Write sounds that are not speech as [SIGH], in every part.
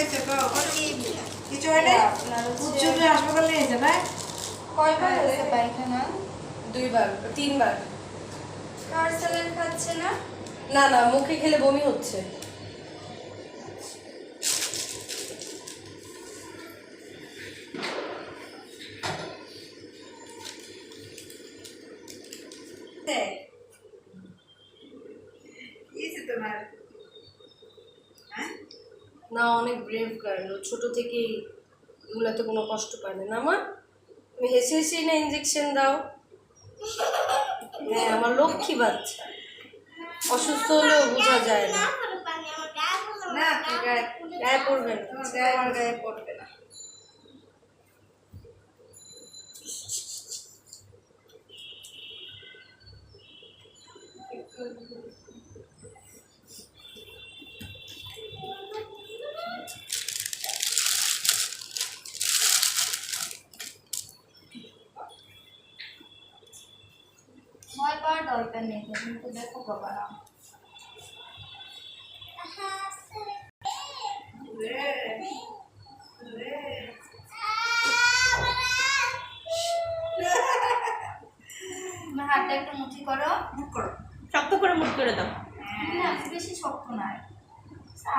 হয়েছে কও কিছু হয় না আপনার হচ্ছে- উচ্চবে হাসপাতালে নিয়ে যাবে না কয়বার হয়েছে পায়খানা? দুইবার তিনবার। স্যালাইন খাচ্ছে না? না না মুখে খেলে বমি হচ্ছে। না অনেক ব্রেভ গার্ল ছোটো থেকেই এগুলাতে কোনো কষ্ট পায় না আমার তুমি হেসে হেসেই না ইঞ্জেকশন দাও হ্যাঁ আমার লক্ষ্মী বাচ্চা অসুস্থ হলেও বোঝা যায় না গায়ে পড়বেন পড়বে না গায়ে পড়বে দরকার নেই তুমি তো দেখো বাবা। না হাতটা একটু মুঠি করো। মুখ করো। শক্ত করে মুঠ করে দাও। না বেশি শক্ত নয়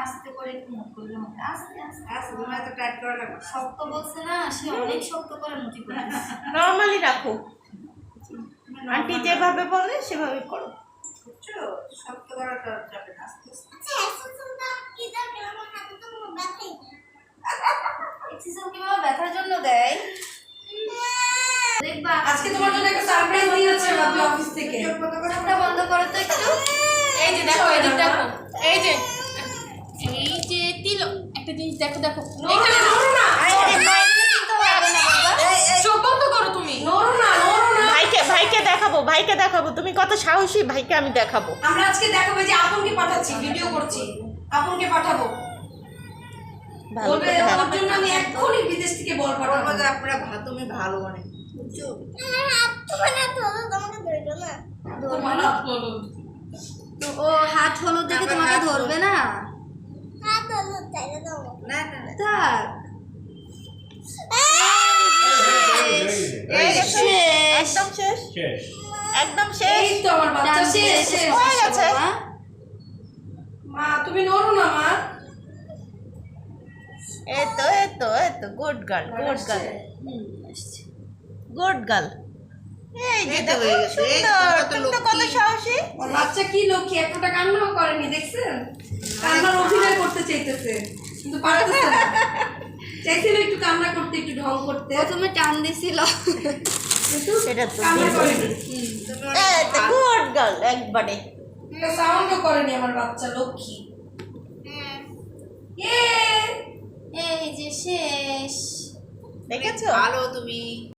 আস্তে করে একটু মুঠ করলে হবে। আস্তে আস্তে। আচ্ছা তোমার এত টাইট করা লাগবে শক্ত বলছে না সে অনেক শক্ত করে মুঠি করে। নর্মালি রাখো। আন্টি যেভাবে বলে সেভাবে করো। বুঝছ? শক্ত করাটা যাবে না আস্তে আস্তে। ব্যথার জন্য দেয়? দেখবা আজকে তোমার জন্য একটা সারপ্রাইজ দিয়েছে ভাবি অফিস থেকে। চোখ বন্ধ করো চোখটা বন্ধ তো একটু। এই যে দেখো এই দেখো। এই যে এই যে তিল একটা জিনিস দেখো দেখো এখানে নড়ো না কিন্তু হবে না বাবা চোখ বন্ধ করো তুমি নড়ো না নড়ো না ভাইকে ভাইকে দেখাবো ভাইকে দেখাবো তুমি কত সাহসী ভাইকে আমি দেখাবো। আমরা আজকে দেখাবো যে আপনকে পাঠাচ্ছি ভিডিও করছি। আপনকে পাঠাবো। ভালো বলবে ওর জন্য আমি এক্ষুনি বিদেশ থেকে বল পাঠাবো। যে আপনারা ভালো তুমি ভালো অনেক তো ও হাত হলুদ দেখে তোমাকে। ধরবে না? না না না থাক। এই শেষ। একদম শেষ। শেষ একদম শেষ। এই তো আমার বাচ্চা শেষ। হয়ে গেছে। মা তুমি নড়ো না মা। এই তো এই তো এই তো good girl good girl good girl এই যে তো হয়ে গেছে। সুন্দর। কত তুমি তো কত সাহসী? বাচ্চা কি লক্ষ্মী? একটা কান্নাও করেনি দেখছেন? কান্নার অভিনয় করতে চাইতেছে কিন্তু পারতেছে না। [LAUGHS] চাইছিল একটু কান্না করতে একটু ঢং করতে। প্রথমে টান দিছিল। সেটা তো। গুড গার্ল একবারে। সাউন্ডও করেনি আমার বাচ্চা লক্ষ্মী। এই যে শেষ। দেখেছ? ভালো তুমি।